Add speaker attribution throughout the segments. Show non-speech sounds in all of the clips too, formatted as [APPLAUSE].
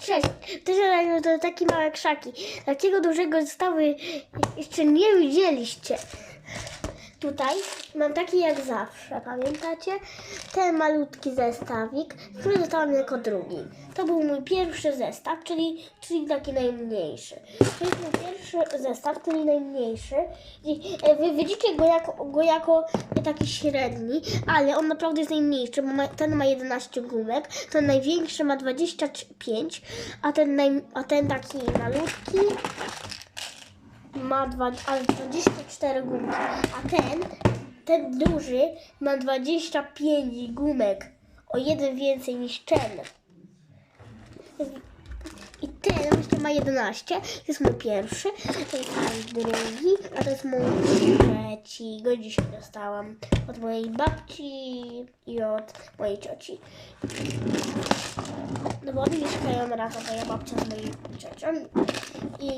Speaker 1: Cześć, też to takie małe krzaki. Takiego dużego zestawu jeszcze nie widzieliście. Tutaj mam taki jak zawsze, pamiętacie? Ten malutki zestawik, który dostałam jako drugi. To był mój pierwszy zestaw, czyli, czyli taki najmniejszy. To jest mój pierwszy zestaw, czyli najmniejszy. E, wy widzicie go jako, go jako taki średni, ale on naprawdę jest najmniejszy, bo ma, ten ma 11 gumek, ten największy ma 25, a ten, naj, a ten taki malutki ma dwa, ale 24 gumki, a ten, ten duży ma 25 gumek, o jeden więcej niż ten. Ten jeszcze ma 11, to jest mój pierwszy, to jest mój drugi, a to jest mój trzeci. Go dzisiaj dostałam od mojej babci i od mojej cioci. No bo oni mieszkają razem, moja babcia z moją ciocią. I,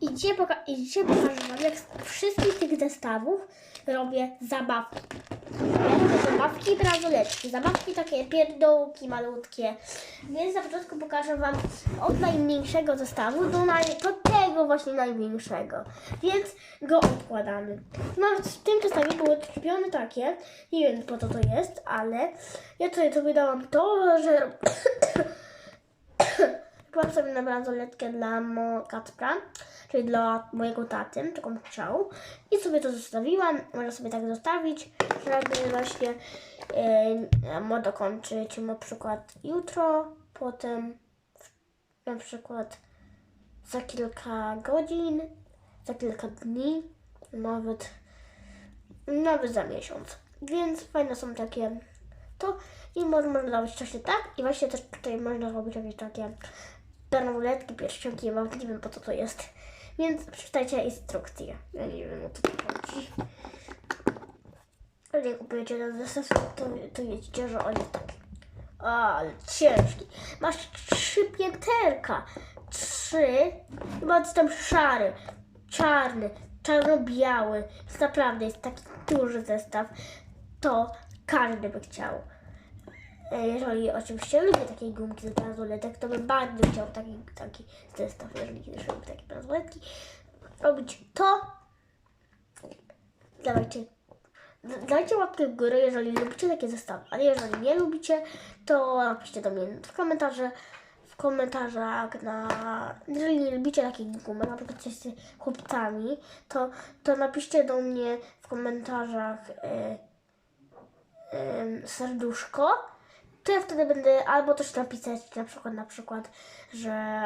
Speaker 1: i, dzisiaj, poka- I dzisiaj pokażę Wam, jak z wszystkich tych zestawów robię zabawki. Ja robię zabawki i bransoletki. Zabawki takie pierdołki malutkie. Więc na początku pokażę Wam od najmniejszego zestawu do, naj, do tego właśnie największego. Więc go odkładamy. No w tym zestawie były kupione takie. Nie wiem po co to jest, ale ja tutaj sobie dałam to, że [COUGHS] Kupiłam sobie na bransoletkę dla mo czyli dla mojego taty, taką chciał. I sobie to zostawiłam. Można sobie tak zostawić, żeby właśnie e, mo dokończyć na przykład jutro, potem na przykład za kilka godzin, za kilka dni, nawet, nawet za miesiąc. Więc fajne są takie to i można robić właśnie tak i właśnie też tutaj można robić jakieś takie bransoletki, pierścionki, mam nie wiem po co to jest. Więc przeczytajcie instrukcję. Ja nie wiem o co to chodzi. Ale jak kupujecie ten zestaw, to, to wiecie, że on jest taki. Ale ciężki. Masz trzy pięterka. Trzy. Chyba tam szary, czarny, czarno-biały. Jest naprawdę jest taki duży zestaw. To każdy by chciał. E, Jeżeli oczywiście lubię takie gumki z bransoletek, to bym bardzo chciał taki, taki zestaw, jeżeli kiedyś takie bransoletki. Robić to. Dawajcie, dajcie łapkę w górę, jeżeli lubicie takie zestawy, ale jeżeli nie lubicie, to napiszcie do mnie w komentarze, w komentarzach na... Jeżeli nie lubicie takich gumek, na przykład jesteście chłopcami, to, to napiszcie do mnie w komentarzach e, em, serduszko, to ja wtedy będę albo też napisać na przykład, na przykład, że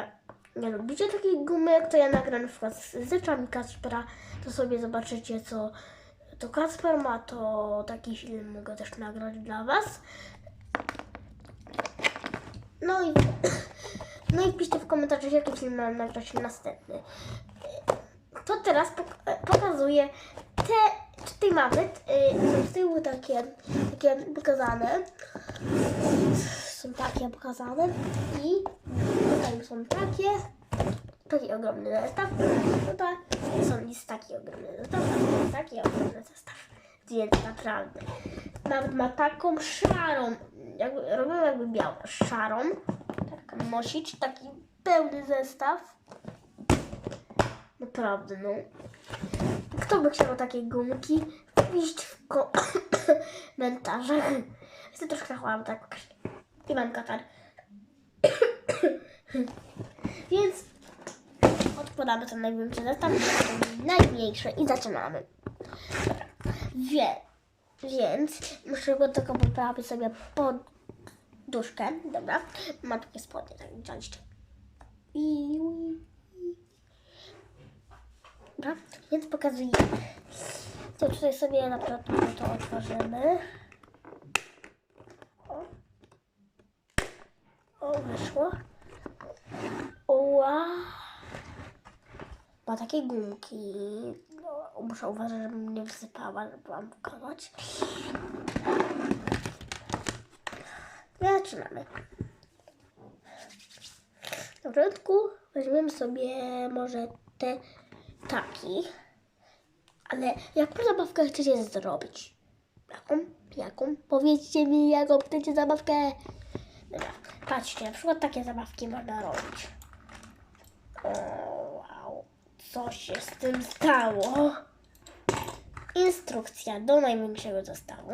Speaker 1: nie lubicie takich gumek, to ja nagram na przykład z rzeczami Kacpera, to sobie zobaczycie, co to Kacper ma, to taki film mogę też nagrać dla Was. No i, [COUGHS] no i piszcie w komentarzach, jaki film mam nagrać następny. To teraz pok- pokazuję te, tutaj mamy, y, są z tyłu takie, takie pokazane. Są takie pokazane i tutaj są takie, taki ogromny zestaw. Tutaj są jest taki ogromny zestaw, jest taki ogromny zestaw. Więc naprawdę. Nawet ma taką szarą, jakby, robią jakby białą, szarą. Tak nosić, taki pełny zestaw. Naprawdę, no. Kto by chciał takiej gumki? Wpiść w komentarzach. [COUGHS] Chcę [COUGHS] troszkę chłam, tak. I mam katar. [COUGHS] Więc odkładamy ten największy zestaw, najmniejszy i zaczynamy. Dobra. Wie, więc muszę go tylko poprawić sobie poduszkę. Dobra. Mam takie spodnie, tak widzieliście. I Dobra, więc pokazuję. To tutaj sobie na przykład to otworzymy. O, o wyszło. Ła. Ma takie gumki. No, muszę uważać, żebym nie wsypała, żeby wam pokazać. Zaczynamy. Na początku weźmiemy sobie może te taki. Ale jaką zabawkę chcecie zrobić? Jaką? Jaką? Powiedzcie mi, jaką chcecie zabawkę. Dobra. Patrzcie, na przykład takie zabawki można robić. O, wow. Co się z tym stało? Instrukcja do najmniejszego zestawu.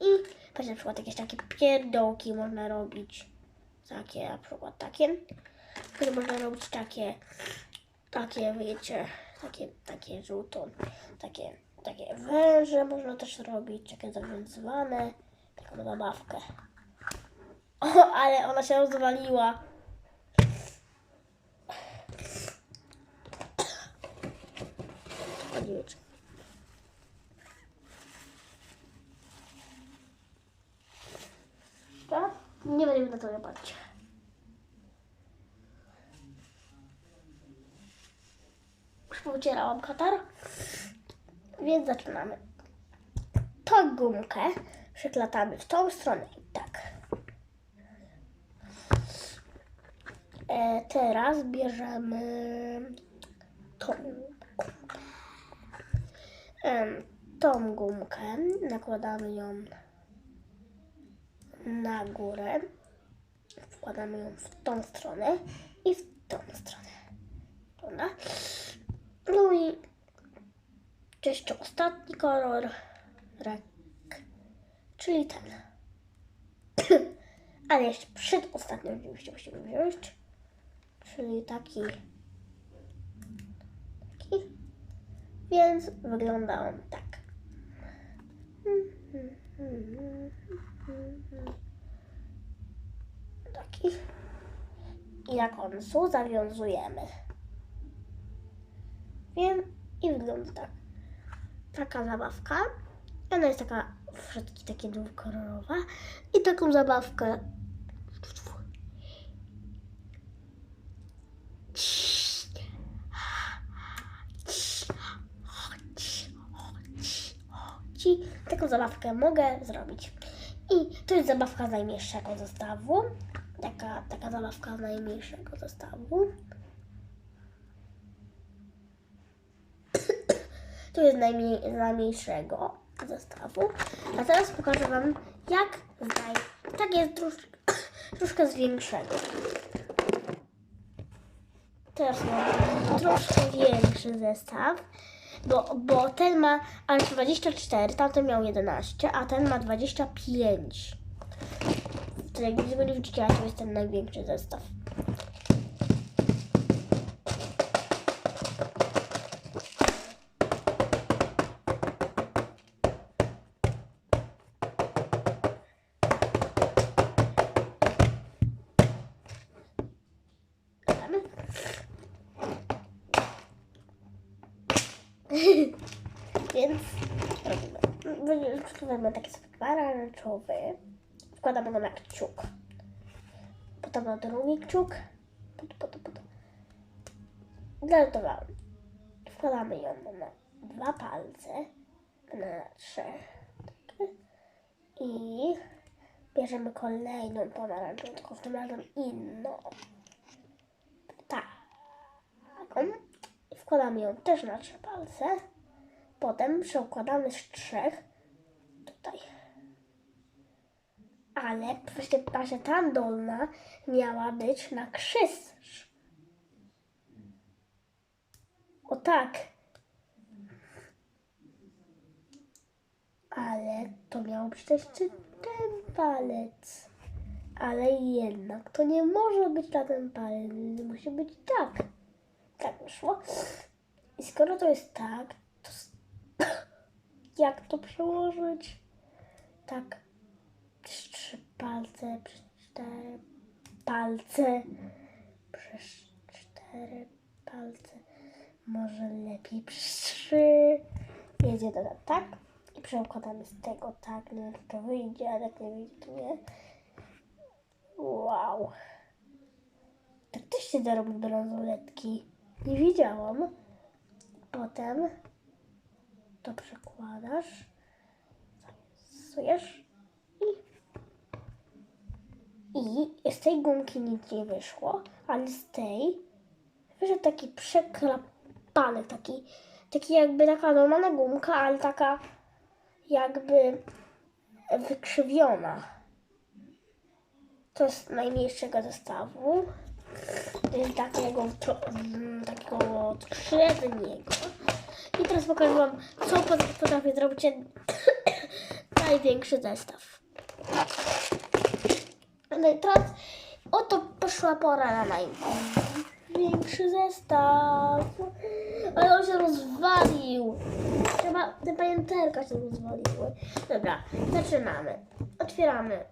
Speaker 1: I patrzcie, na przykład jakieś takie pierdołki można robić. Takie, na przykład takie. Które można robić takie, takie, wiecie, takie, takie żółto, takie, takie węże można też robić, takie zawiązywane, taką zabawkę. O, ale ona się rozwaliła. Chodzić. Tak? Nie będziemy na to jebać. Już wycierałam katar, więc zaczynamy. Tą gumkę przyklatamy w tą stronę i tak. E, teraz bierzemy tą gumkę. Em, tą gumkę nakładamy ją na górę. Wkładamy ją w tą stronę i w tą stronę. Dobra? No i jeszcze ostatni kolor. Rak. Czyli ten. [COUGHS] Ale jeszcze przedostatni oczywiście musimy wziąć. Czyli taki. Taki. Więc wygląda on tak. Taki. I na końcu zawiązujemy. Wiem i wygląda tak. Taka zabawka. Ona jest taka wszystkie takie dwukolorowa. I taką zabawkę. Taką zabawkę mogę zrobić. I to jest zabawka z najmniejszego zestawu. Taka, taka zabawka z najmniejszego zestawu. To jest najmniej, najmniejszego zestawu. A teraz pokażę Wam, jak z naj... Tak jest [COUGHS] troszkę, troszkę z większego. Teraz mam troszkę większy zestaw, bo, bo ten ma aż 24, tamten miał 11, a ten ma 25. To jak widzicie, to jest ten największy zestaw. Przygotowujemy taki pomarańczowy. Wkładamy go na kciuk. Potem na drugi kciuk. Potem, potem, potem. Zaletowałem. Wkładamy ją na dwa palce. Na trzy. I bierzemy kolejną pomarańczową, tylko w tym razem inną. I wkładamy ją też na trzy palce. Potem przekładamy z trzech tutaj. Ale patrzę, ta dolna miała być na krzyż. O tak. Ale to miał być też ten palec. Ale jednak to nie może być na ten palec. Musi być tak. Tak wyszło. I skoro to jest tak, to [COUGHS] jak to przełożyć? Tak, trzy palce, przez cztery palce, przez cztery palce. Może lepiej przez trzy. Jedzie to tak. I przekładamy z tego tak, nie wiem, to wyjdzie, ale jak nie wyjdzie, to nie. Wow. Tak też się da robić bransoletki. Nie wiedziałam. Potem to przekładasz, zawiązujesz i, i z tej gumki nic nie wyszło, ale z tej wyszedł taki przeklapany, taki, taki jakby taka normalna gumka, ale taka jakby wykrzywiona. To jest najmniejszego zestawu. Jest takiego, mm, takiego średniego. I teraz pokażę Wam, co pot- potrafię zrobić największy zestaw. I teraz oto poszła pora na największy zestaw. Ale on się rozwalił. Trzeba, te pamięterka się rozwaliły. Dobra, zaczynamy. Otwieramy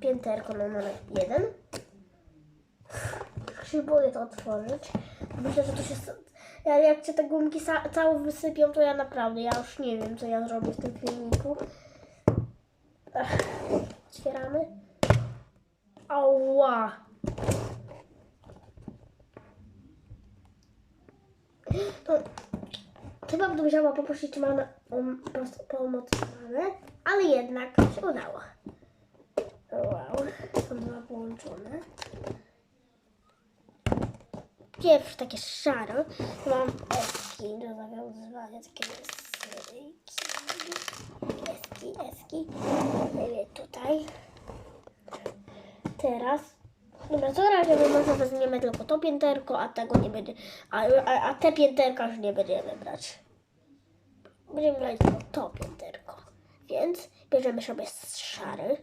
Speaker 1: pięterko numer jeden. Się boję to otworzyć. Myślę, że to się... Ja, jak się te gumki całe wysypią, to ja naprawdę, ja już nie wiem, co ja zrobię w tym filmiku. Otwieramy. Ała! To chyba bym musiała poprosić mamę o pomoc mamę, ale jednak się udało. Wow, są dwa połączone. Pierwszy takie szaro, mam eski do zawiązywania, takie syryjki. Eski, eski. Mówię tutaj. Teraz. Dobra, to razie my może weźmiemy tylko to pięterko, a tego nie będzie. A, a, a te pięterka już nie będziemy brać. Będziemy brać tylko to pięterko. Więc bierzemy sobie szary.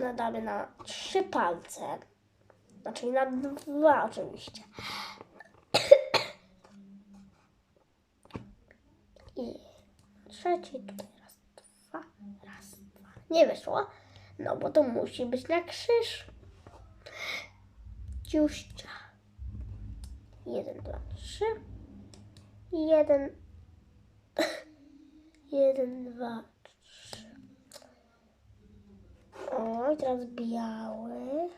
Speaker 1: Nadamy na trzy palce. Znaczy na dwa oczywiście. I trzeci tutaj raz, dwa, raz, dwa. Nie wyszło, no bo to musi być na krzyż. Ciuścia. Jeden, dwa, trzy. Jeden. [LAUGHS] Jeden, dwa, trzy. O, teraz biały.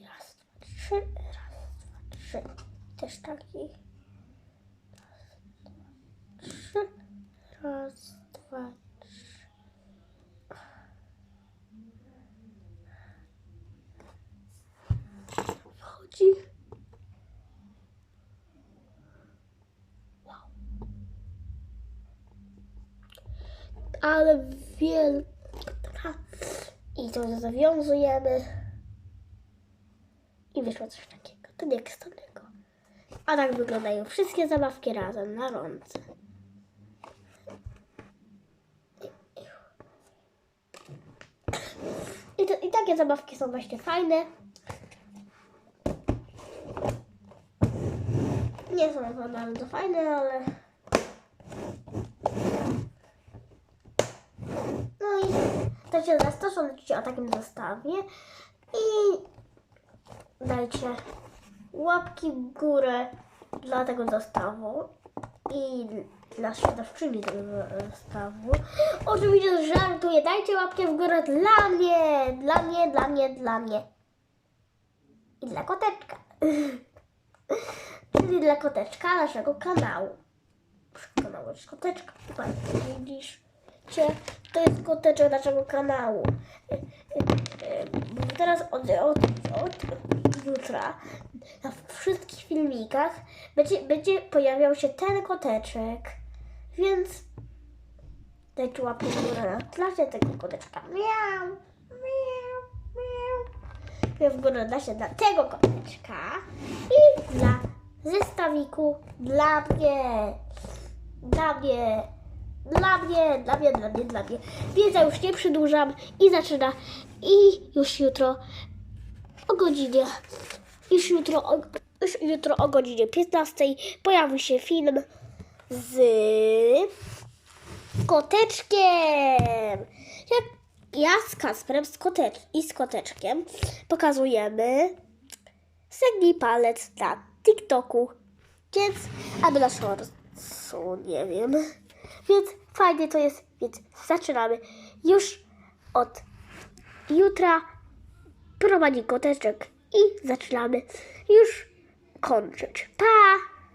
Speaker 1: Raz, dwa, trzy. Raz, dwa, trzy. Też taki. Trzy. Raz, dwa, trzy. Wow. Ale wielka. I to zawiązujemy. I wyszło coś takiego. To nie ekstremalnego. A tak wyglądają wszystkie zabawki razem na rące. I, to, I takie zabawki są właśnie fajne. Nie są za bardzo fajne, ale... No i to się zastosunujcie o takim zestawie i dajcie łapki w górę dla tego zestawu i dla sprzedawczyni tego zestawu. Oczywiście żartuję, dajcie łapkę w górę dla mnie, dla mnie, dla mnie, dla mnie. I dla koteczka. [LAUGHS] Czyli dla koteczka naszego kanału. Kanału jest koteczka. Widzisz? To jest koteczek naszego kanału. Y, y, y, Teraz od, od, od jutra na wszystkich filmikach będzie, będzie pojawiał się ten koteczek. Więc dajcie łapkę w górę na tego koteczka. Miau. Miau w górę da się dla tego koteczka i dla zestawiku dla mnie. Dla mnie. Dla mnie, dla mnie, dla mnie, dla mnie. Więc ja już nie przedłużam i zaczyna. I już jutro o godzinie, już jutro o, już jutro o godzinie 15 pojawi się film z koteczkiem. Jak ja z Kasprem z kotecz, i z koteczkiem pokazujemy Segnij palec na TikToku. Więc, albo na shortsu, nie wiem. Więc fajnie to jest, więc zaczynamy. Już od jutra prowadzi koteczek i zaczynamy już kończyć. Pa!